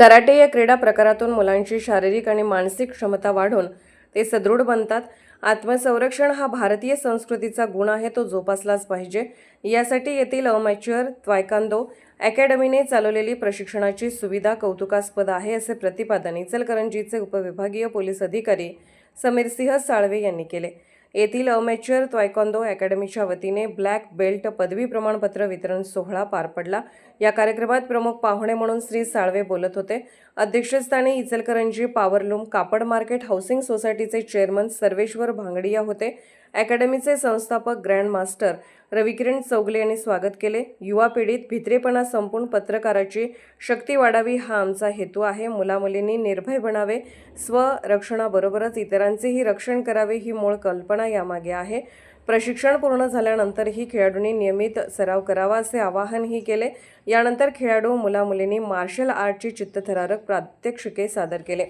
Karate या क्रीडा प्रकारातून मुलांची शारीरिक आणि मानसिक क्षमता वाढून ते सदृढ बनतात. आत्मसंरक्षण हा भारतीय संस्कृतीचा गुण आहे तो जोपासलाच पाहिजे. यासाठी येथील अमॅच्युअर त्वायकांदो अकॅडमीने चालवलेली प्रशिक्षणाची सुविधा कौतुकास्पद आहे असे प्रतिपादन इचलकरंजीचे उपविभागीय पोलीस अधिकारी समीर सिंह साळवे यांनी केले. येथील अमेच्युअर त्वायकॉन्दो अकॅडमीच्या वतीने ब्लॅक बेल्ट पदवी प्रमाणपत्र वितरण सोहळा पार पडला. या कार्यक्रमात प्रमुख पाहुणे म्हणून श्री साळवे बोलत होते. अध्यक्षस्थानी इचलकरंजी पावरलूम कापड मार्केट हाऊसिंग सोसायटीचे चेअरमन सर्वेश्वर भांगडिया होते. अकॅडमीचे संस्थापक ग्रँड मास्टर रविकिरण चौगले यांनी स्वागत केले. युवा पिढीत भित्रेपणा संपून पत्रकाराची शक्ती वाढावी हा आमचा हेतू आहे. मुलामुलींनी निर्भय बनावे. स्वरक्षणाबरोबरच इतरांचेही रक्षण करावे ही मूळ कल्पना यामागे आहे. प्रशिक्षण पूर्ण झाल्यानंतरही खेळाडूंनी नियमित सराव करावा असे आवाहनही केले. यानंतर खेळाडू मुलामुलींनी मार्शल आर्टची चित्तथरारक प्रात्यक्षिके सादर केले.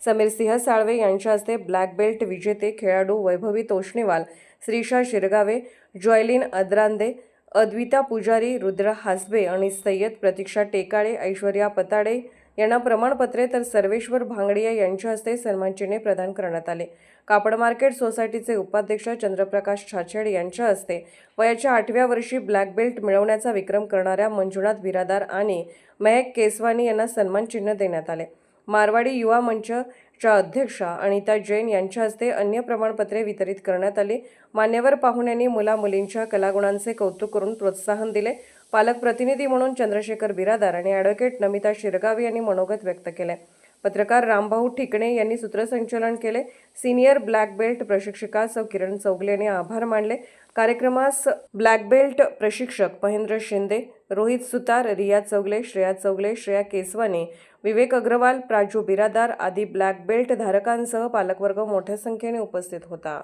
समीर सिंह साळवे यांच्या हस्ते ब्लॅक बेल्ट विजेते खेळाडू वैभवी तोष्णीवाल श्रीशा शिरगावे जॉयलिन अद्रांदे अद्विता पुजारी रुद्र हासबे आणि सय्यद प्रतीक्षा टेकाळे ऐश्वर्या पताडे यांना प्रमाणपत्रे तर सर्वेश्वर भांगडिया यांच्या हस्ते सन्मानचिन्हे प्रदान करण्यात आले. कापड मार्केट सोसायटीचे उपाध्यक्ष चंद्रप्रकाश छाछेड यांच्या हस्ते वयाच्या आठव्या वर्षी ब्लॅक बेल्ट मिळवण्याचा विक्रम करणाऱ्या मंजुनाथ बिरादार आणि महक केसवानी यांना सन्मानचिन्ह देण्यात आले. मारवाडी युवा मंचच्या अध्यक्षा अनिता जैन यांच्या हस्ते अन्य प्रमाणपत्रे वितरित करण्यात आली. मान्यवर पाहुण्यांनी मुला मुलींच्या कलागुणांचे कौतुक करून प्रोत्साहन दिले. पालक प्रतिनिधी म्हणून चंद्रशेखर बिरादार आणि ॲडव्होकेट नमिता शिरगावी यांनी मनोगत व्यक्त केले. पत्रकार रामभाऊ ठिकणे यांनी सूत्रसंचलन केले. सिनियर ब्लॅक बेल्ट प्रशिक्षिका सौ किरण चौगले यांनी आभार मानले. कार्यक्रमास ब्लॅक बेल्ट प्रशिक्षक महेंद्र शिंदे रोहित सुतार रिया चौगले श्रेया चौगले श्रेया केसवानी विवेक अग्रवाल प्राजू बिरादार आदी ब्लॅक बेल्ट धारकांसह पालकवर्ग मोठ्या संख्येने उपस्थित होता.